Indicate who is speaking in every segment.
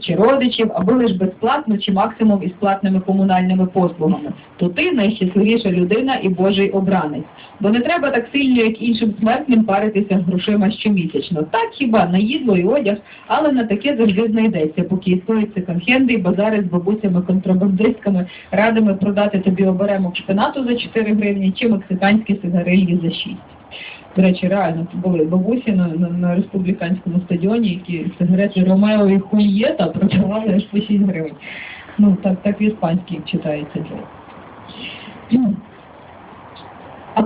Speaker 1: чи родичів, або лише безплатно, чи максимум із платними комунальними послугами, то ти найщасливіша людина і Божий обранець. Бо не треба так сильно, як іншим смертним, паритися з грошима щомісячно. Так хіба на їдло і одяг, але на таке завжди знайдеться, поки існують секонд-хенди і базари з бабусями, контрабандистками, радими продати тобі оберемок шпинату за 4 гривні чи мексиканські сигарилі за 6. До речі, реально це були бабусі на, на, на республіканському стадіоні, які сигарети Ромео і Хульєта продавали аж по 6 гривень. Ну, так, так в іспанській читається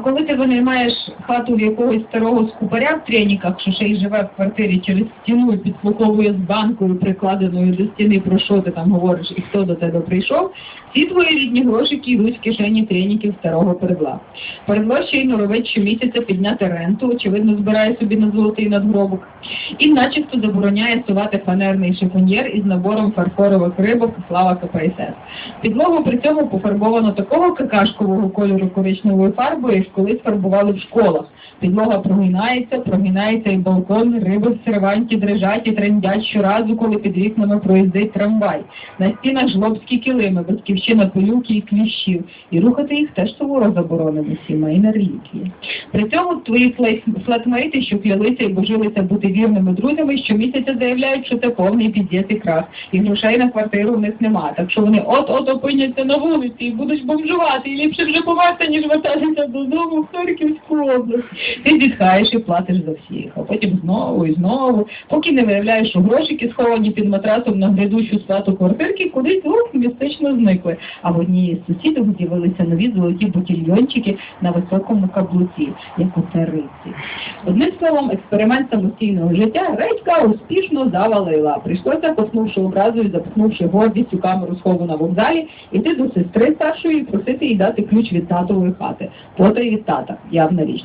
Speaker 1: коли ти винаймаєш хату в якогось старого скупаря в треніках, що ще й живе в квартирі через стіну і підслуховує з банкою, прикладеною до стіни, про що ти там говориш і хто до тебе прийшов, всі твої рідні грошики йдуть в кишені треніків старого передла. Передло ще й норовить щомісяця підняти ренту, очевидно, збирає собі на золотий надгробок, і начебто забороняє сувати фанерний шифоньєр із набором фарфорових рибок слава КПСС. Підлогу при цьому пофарбовано такого какашкового кольору коричневою фарбою, колись фарбували в школах. Підлога прогинається, прогинається і балкон, риби в серванті дрижать і трендять щоразу, коли під вікнами проїздить трамвай. На стінах жлобські килими, батьківщина пилюки і кліщів. І рухати їх теж суворо заборонено, сімейна реліквія. При цьому твої флетмейти, що клялися і божилися бути вірними друзями, щомісяця заявляють, що це повний під'їзд і крах, і грошей на квартиру в них нема. Так що вони от-от опиняться на вулиці і будуть бомжувати, і ліпше вже померти, ніж вертатися додому в Харківську. Ти зітхаєш і платиш за всіх, а потім знову і знову, поки не виявляєш, що грошики сховані під матрасом на грядущу сплату квартирки, кудись ух, містично зникли. А в одній з сусідок з'явилися нові золоті ботільйончики на високому каблуці, як у цариці. Одним словом, експеримент самостійного життя Редька успішно завалила. Прийшлося, поснувши образу і запхнувши гордість у камеру схову на вокзалі, іти до сестри старшої і просити їй дати ключ від татової хати. Потай від явно річ.